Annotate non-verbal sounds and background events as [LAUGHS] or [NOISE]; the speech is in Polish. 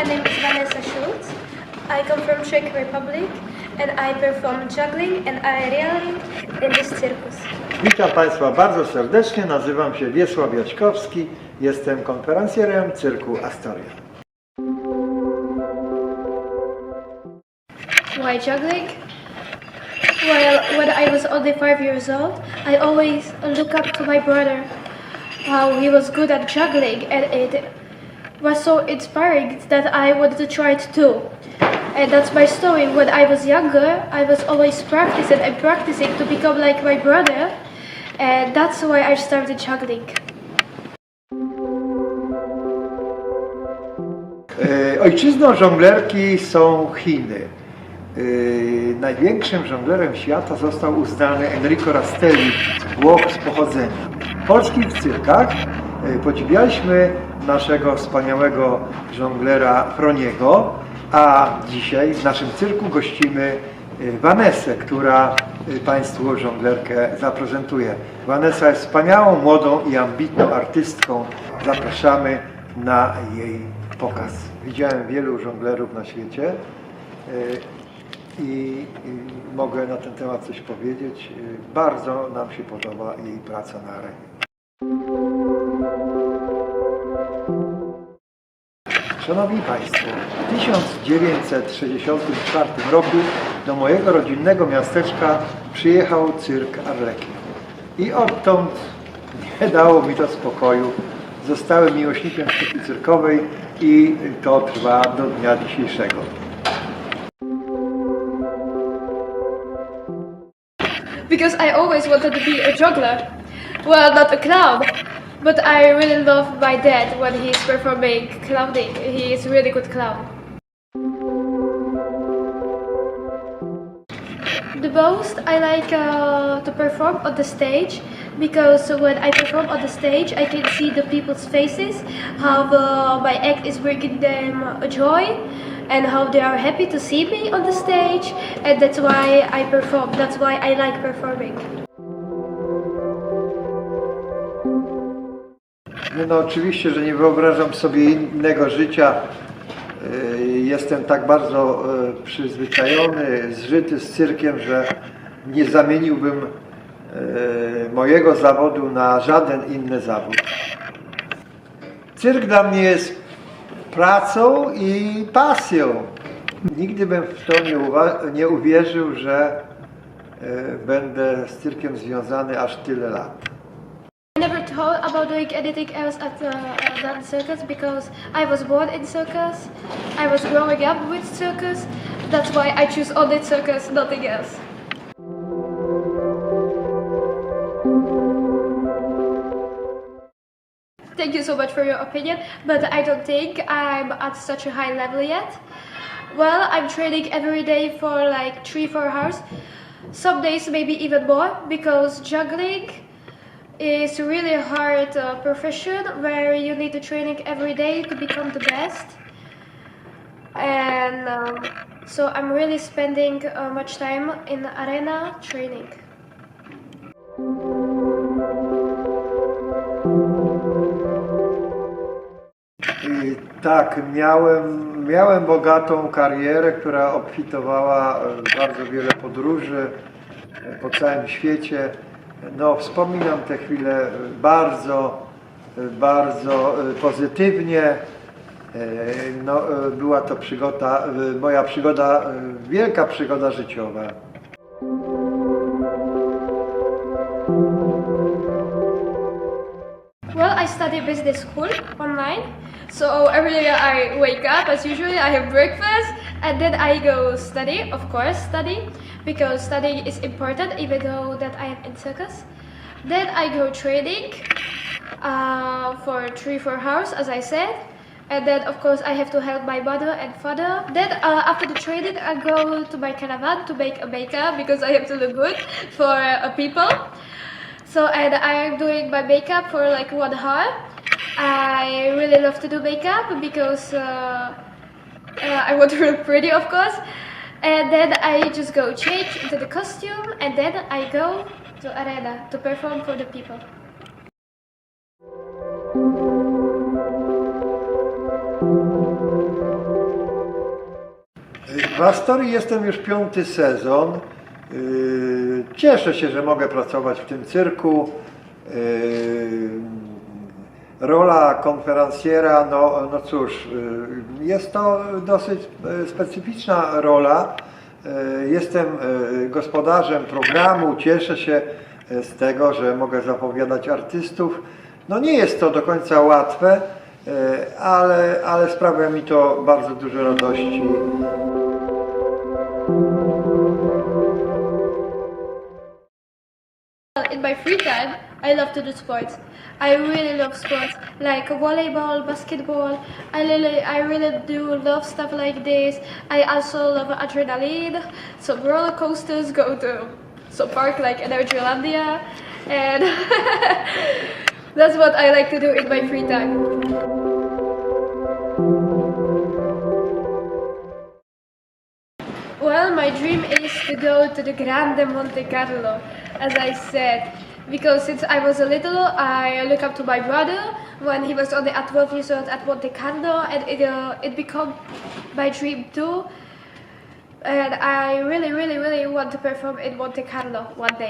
My name is Vanessa Schultz. I come from Czech Republic and I perform juggling and aerialing in this circus. Witam Państwa bardzo serdecznie, nazywam się Wiesław Jaćkowski, jestem konferencjerem cyrku Astoria. Why juggling? Well, when I was only five years old, I always look up to my brother, how he was good at juggling, and it was so inspiring that I wanted to try it too. And that's my story. When I was younger, I was always practicing and practicing to become like my brother, and that's why I started juggling. E, Ojczyzną żonglerki są Chiny. E, Największym żonglerem świata został uznany Enrico Rastelli, Włoch z pochodzenia. W polskich cyrkach e, podziwialiśmy naszego wspaniałego żonglera Froniego, a dzisiaj w naszym cyrku gościmy e, Vanessę, która e, Państwu żonglerkę zaprezentuje. Vanessa jest wspaniałą, młodą i ambitną artystką. Zapraszamy na jej pokaz. Widziałem wielu żonglerów na świecie e, i, mogę na ten temat coś powiedzieć. Bardzo nam się podoba jej praca na arenie. Szanowni Państwo, w 1964 roku do mojego rodzinnego miasteczka przyjechał cyrk Arlekin. I odtąd nie dało mi to spokoju. Zostałem miłośnikiem sztuki cyrkowej i to trwa do dnia dzisiejszego. Because I always wanted to be a juggler. Well, not a clown, but I really love my dad when he's performing clowning. He is really good clown. The most I like uh, to perform on the stage because when I perform on the stage, I can see the people's faces, how uh, my act is bringing them joy, and how they are happy to see me on the stage, and that's why I perform. That's why I like performing. Nie No oczywiście, że nie wyobrażam sobie innego życia. Yy, Jestem tak bardzo yy, przyzwyczajony, zżyty z cyrkiem, że nie zamieniłbym yy, mojego zawodu na żaden inny zawód. Cyrk dla mnie jest pracą i pasją. Nigdy bym w to nie, nie uwierzył, że będę z cyrkiem związany aż tyle lat. Thought about doing anything else at the, uh, than circus because I was born in circus. I was growing up with circus. That's why I choose only circus, nothing else. Thank you so much for your opinion, but I don't think I'm at such a high level yet. Well, I'm training every day for like three, four hours. Some days maybe even more because juggling is a really hard uh, profession where you need to training every day to become the best. And um, so I'm really spending uh, much time in arena training. I Tak, miałem, miałem bogatą karierę, która obfitowała e, bardzo wiele podróży po całym świecie. No, wspominam te chwile bardzo, bardzo e, pozytywnie. E, No, e, była to przygoda, moja przygoda, wielka przygoda życiowa. Well, I study business school online. So every day I wake up as usually, I have breakfast, and then I go study, of course, study, because studying is important even though that I am in circus. Then I go training uh, for three, four hours, as I said. And then, of course, I have to help my mother and father. Then, uh, after the training, I go to my caravan to make a makeup because I have to look good for uh, people. So and I'm doing my makeup for like one hour. I really love to do makeup because uh, uh, I want [LAUGHS] to look pretty, of course. And then I just go change into the costume, and then I go to arena to perform for the people. W Astorii jestem już piąty sezon. Yy, Cieszę się, że mogę pracować w tym cyrku. Rola konferencjera, no, no cóż, yy, jest to dosyć yy, specyficzna rola. Yy, Jestem gospodarzem programu, cieszę się z tego, że mogę zapowiadać artystów. No nie jest to do końca łatwe, ale, ale sprawia mi to bardzo dużo radości. In my free time, I love to do sports. I really love sports, like volleyball, basketball. I really, I really do love stuff like this. I also love adrenaline, so roller coasters, go to so park like Energylandia, and [LAUGHS] that's what I like to do in my free time. Well, my dream is to go to the Grande Monte Carlo, as I said, because since I was a little, I look up to my brother when he was on the at resort at Monte Carlo, and it uh, it became my dream too. And I really, really, really want to perform in Monte Carlo one day.